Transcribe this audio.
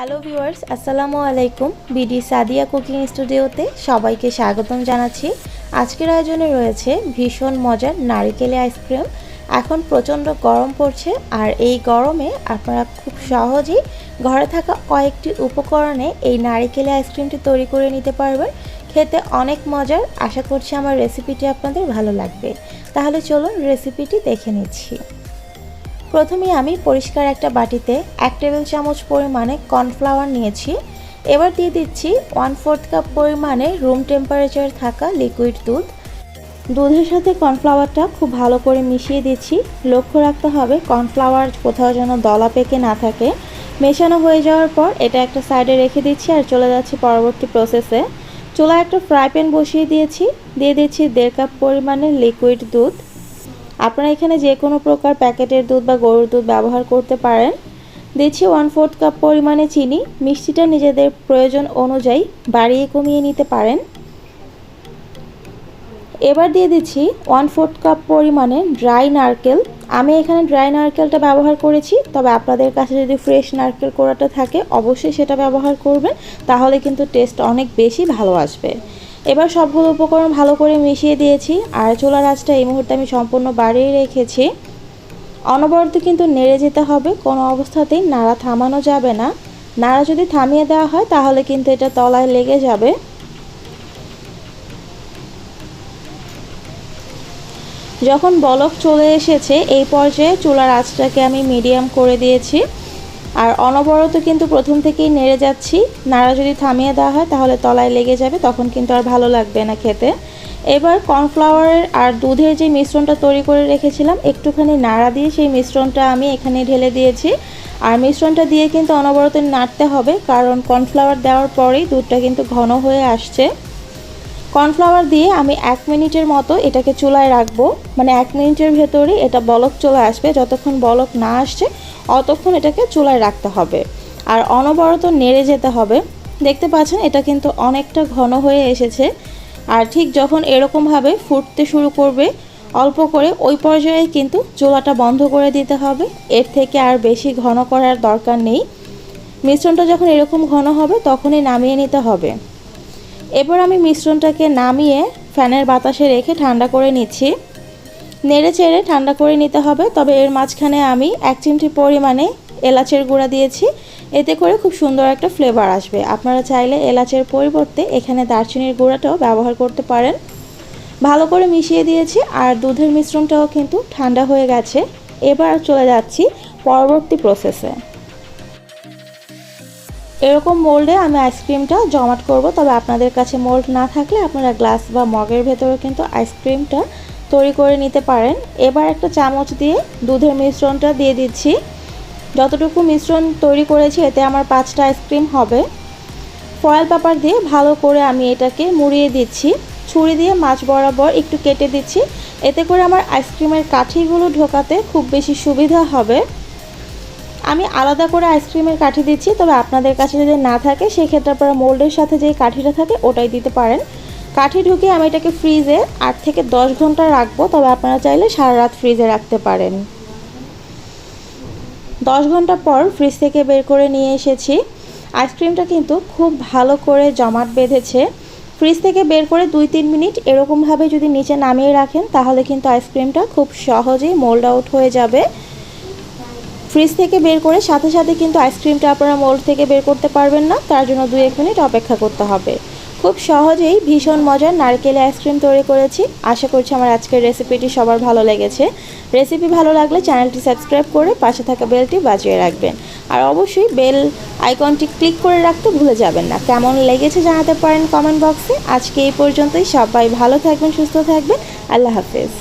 Hello viewers আসসালামু আলাইকুম BD Sadia cooking স্টুডিওতে সবাইকে স্বাগতম জানাচ্ছি। আজকের আয়োজনে রয়েছে ভীষণ মজার নারিকেলে আইসক্রিম এখন প্রচণ্ড গরম পড়ছে আর এই গরমে আপনারা খুব সহজেই ঘরে থাকা কয়েকটি উপকরণে এই নারিকেলে আইসক্রিমটি তৈরি করে নিতে পারবেন। খেতে অনেক মজার। আশা করছি আমার রেসিপিটি আপনাদের ভালো লাগবে। তাহলে চলুন রেসিপিটি দেখে নিচ্ছি। প্রথমে আমি পরিষ্কার একটা বাটিতে এক টেবিল চামচ পরিমাণে কর্নফ্লাওয়ার নিয়েছি। এবার দিয়ে দিচ্ছি ওয়ান ফোর্থ কাপ পরিমাণে রুম টেম্পারেচার থাকা লিকুইড দুধ। দুধের সাথে কর্নফ্লাওয়ারটা খুব ভালো করে মিশিয়ে দিচ্ছি। লক্ষ্য রাখতে হবে কর্নফ্লাওয়ার কোথাও যেন দলা পেকে না থাকে। মেশানো হয়ে যাওয়ার পর এটা একটা সাইডে রেখে দিচ্ছি আর চলে যাচ্ছি পরবর্তী প্রসেসে চুলায় একটা ফ্রাই প্যান বসিয়ে দিয়েছি। দিয়ে দিচ্ছি দেড় কাপ পরিমাণে লিকুইড দুধ। আপনারা এখানে যে কোনো প্রকার প্যাকেটের দুধ বা গরুর দুধ ব্যবহার করতে পারেন। দিচ্ছি ওয়ান ফোর্থ কাপ পরিমাণে চিনি। মিষ্টিটা নিজেদের প্রয়োজন অনুযায়ী বাড়িয়ে কমিয়ে নিতে পারেন। এবার দিয়ে দিচ্ছি ওয়ান ফোর্থ কাপ পরিমাণে ড্রাই নারকেল। আমি এখানে ড্রাই নারকেলটা ব্যবহার করেছি, তবে আপনাদের কাছে যদি ফ্রেশ নারকেল কোড়াটা থাকে, অবশ্যই সেটা ব্যবহার করবেন। তাহলে কিন্তু টেস্ট অনেক বেশি ভালো আসবে। এবার সবগুলো উপকরণ ভালো করে মিশিয়ে দিয়েছি। আর চোলা রাজটা এই মুহূর্তে আমি সম্পূর্ণ বাড়িয়ে রেখেছি। অনবরত কিন্তু নেড়ে যেতে হবে, কোনো অবস্থাতেই নাড়া থামানো যাবে না। নাড়া যদি থামিয়ে দেওয়া হয়, তাহলে কিন্তু এটা তলায় লেগে যাবে। যখন বলক চলে এসেছে, এই পর্যায়ে চুলার আঁচটাকে আমি মিডিয়াম করে দিয়েছি। আর অনবরত কিন্তু প্রথম থেকেই নেড়ে যাচ্ছি। নাড়া যদি থামিয়ে দেওয়া হয়, তাহলে তলায় লেগে যাবে, তখন কিন্তু আর ভালো লাগবে না খেতে। এবার কর্নফ্লাওয়ারের আর দুধের যে মিশ্রণটা তৈরি করে রেখেছিলাম, একটুখানি নাড়া দিয়ে সেই মিশ্রণটা আমি এখানে ঢেলে দিয়েছি। আর মিশ্রণটা দিয়ে কিন্তু অনবরত নাড়তে হবে, কারণ কর্নফ্লাওয়ার দেওয়ার পরেই দুধটা কিন্তু ঘন হয়ে আসছে। কর্নফ্লাওয়ার দিয়ে আমি এক মিনিটের মতো এটাকে চুলায় রাখব। মানে এক মিনিটের ভেতরে এটা বলক চলে আসবে। যতক্ষণ বলক না আসছে, অতক্ষণ এটাকে চুলায় রাখতে হবে। আর অনবরত নেড়ে যেতে হবে। দেখতে পাচ্ছেন, এটা কিন্তু অনেকটা ঘন হয়ে এসেছে। আর ঠিক যখন এরকমভাবে ফুটতে শুরু করবে, অল্প করে ওই পর্যায়ে কিন্তু চুলাটা বন্ধ করে দিতে হবে। এর থেকে আর বেশি ঘন করার দরকার নেই। মিশ্রণটা যখন এরকম ঘন হবে, তখনই নামিয়ে নিতে হবে। এবার আমি মিশ্রণটাকে নামিয়ে ফ্যানের বাতাসে রেখে ঠান্ডা করে নিচ্ছি। নেড়ে চেড়ে ঠান্ডা করে নিতে হবে, তবে এর মাঝখানে আমি এক চিমটি পরিমাণে এলাচের গুঁড়া দিয়েছি। এতে করে খুব সুন্দর একটা ফ্লেভার আসবে। আপনারা চাইলে এলাচের পরিবর্তে এখানে দারচিনির গুঁড়াটাও ব্যবহার করতে পারেন। ভালো করে মিশিয়ে দিয়েছি আর দুধের মিশ্রণটাও কিন্তু ঠান্ডা হয়ে গেছে। এবার চলে যাচ্ছি পরবর্তী প্রসেসে এরকম মোল্ডে আমি আইসক্রিমটা জমাট করব, তবে আপনাদের কাছে মোল্ড না থাকলে আপনারা গ্লাস বা মগের ভেতরে কিন্তু আইসক্রিমটা তৈরি করে নিতে পারেন। এবার একটা চামচ দিয়ে দুধের মিশ্রণটা দিয়ে দিচ্ছি। যতটুকু মিশ্রণ তৈরি করেছি, এতে আমার পাঁচটা আইসক্রিম হবে। ফয়েল পেপার দিয়ে ভালো করে আমি এটাকে মুড়িয়ে দিচ্ছি। ছুরি দিয়ে মাছ বরাবর একটু কেটে দিচ্ছি। এতে করে আমার আইসক্রিমের কাঠিগুলো ঢোকাতে খুব বেশি সুবিধা হবে। আমি আলাদা করে আইসক্রিমের কাঠি দিচ্ছি, তবে আপনাদের কাছে যদি না থাকে, সেক্ষেত্রে আপনারা মোল্ডের সাথে যে কাঠিটা থাকে, ওটাই দিতে পারেন। কাঠি ঢুকিয়ে আমি এটাকে ফ্রিজে আট থেকে দশ ঘণ্টা রাখব, তবে আপনারা চাইলে সারা রাত ফ্রিজে রাখতে পারেন। দশ ঘণ্টা পর ফ্রিজ থেকে বের করে নিয়ে এসেছি। আইসক্রিমটা কিন্তু খুব ভালো করে জমাট বেঁধেছে। ফ্রিজ থেকে বের করে দুই তিন মিনিট এরকমভাবে যদি নিচে নামিয়ে রাখেন, তাহলে কিন্তু আইসক্রিমটা খুব সহজেই মোল্ড আউট হয়ে যাবে। ফ্রিজ থেকে বের করে সাথে সাথে কিন্তু আইসক্রিমটা আপনারা মোল্ড থেকে বের করতে পারবেন না, তার জন্য দু এক মিনিট অপেক্ষা করতে হবে। খুব সহজেই ভীষণ মজার নারকেলে আইসক্রিম তৈরি করেছি। আশা করছি আমার আজকের রেসিপিটি সবার ভালো লেগেছে। রেসিপি ভালো লাগলে চ্যানেলটি সাবস্ক্রাইব করে পাশে থাকা বেলটি বাজিয়ে রাখবেন। আর অবশ্যই বেল আইকনটি ক্লিক করে রাখতে ভুলে যাবেন না। কেমন লেগেছে জানাতে পারেন কমেন্ট বক্সে। আজকে এই পর্যন্তই। সবাই ভালো থাকবেন, সুস্থ থাকবেন। আল্লাহ হাফেজ।